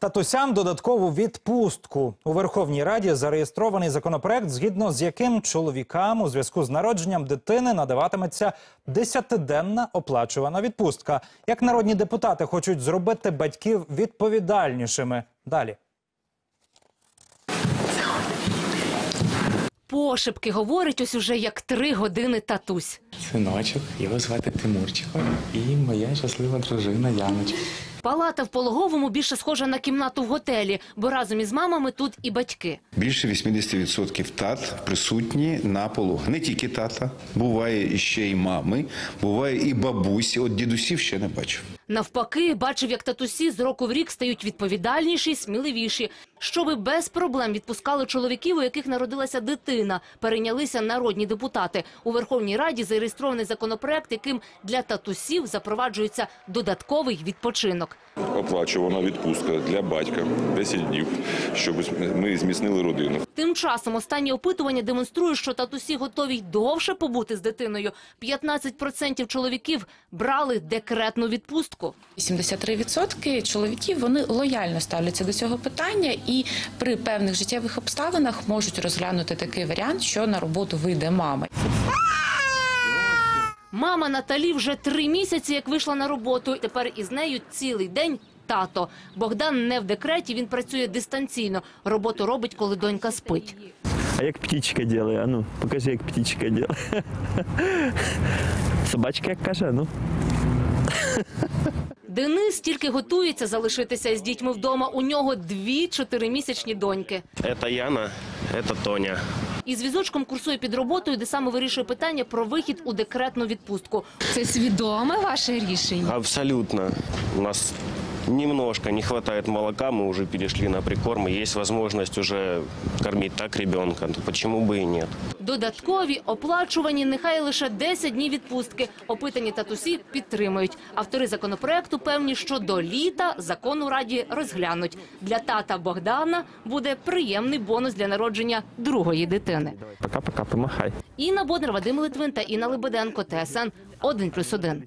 Татусям додаткову відпустку у Верховній Раді зареєстрований законопроект, згідно з яким чоловікам у зв'язку з народженням дитини надаватиметься десятиденна оплачувана відпустка. Як народні депутати хочуть зробити батьків відповідальнішими. Далі. Пошепки говорить ось уже як три години татусь. Синочок, його звати Тимурчиком, і моя щаслива дружина Яночка. Палата в пологовому більше схожа на кімнату в готелі, бо разом із мамами тут і батьки. Більше 80% тат присутні на пологах. Не тільки тата, буває ще й мами, буває і бабусі. От дідусів ще не бачив. Навпаки, бачив, як татусі з року в рік стають відповідальніші, сміливіші, щоби без проблем відпускали чоловіків, у яких народилася дитина. Перейнялися народні депутати. У Верховній Раді зареєстрований законопроект, яким для татусів запроваджується додатковий відпочинок. Оплачувана відпустка для батька 10 днів, щоб ми зміцнили родину. Тим часом останні опитування демонструють, що татусі готові й довше побути з дитиною. 15% чоловіків брали декретну відпустку. 73% чоловіків вони лояльно ставляться до цього питання і при певних життєвих обставинах можуть розглянути такий варіант, що на роботу вийде мама. Мама Наталі вже три місяці, як вийшла на роботу. Тепер із нею цілий день тато. Богдан не в декреті, він працює дистанційно. Роботу робить, коли донька спить. А як птічка делає? А ну, покажи, як птічка делає. Собачка як каже, ну. Денис тільки готується залишитися із дітьми вдома. У нього дві чотиримісячні доньки. Это Яна, это Тоня. Із візочком курсує під роботою, де саме вирішує питання про вихід у декретну відпустку. Це свідоме ваше рішення? Абсолютно. У нас немножко не хватает молока, мы уже перешли на прикорм, Є есть возможность уже кормить так ребенка. То Почему бы и нет? Додаткові, оплачувані, нехай лише 10 днів відпустки. Опитані татусі підтримують. Автори законопроекту певні, що до літа закон у Раді розглянуть. Для тата Богдана буде приємний бонус для народження другої дитини. Пока-пока, помахай. Інна Боднар, Вадим Литвин та Інна Лебеденко, ТСН 1+,1.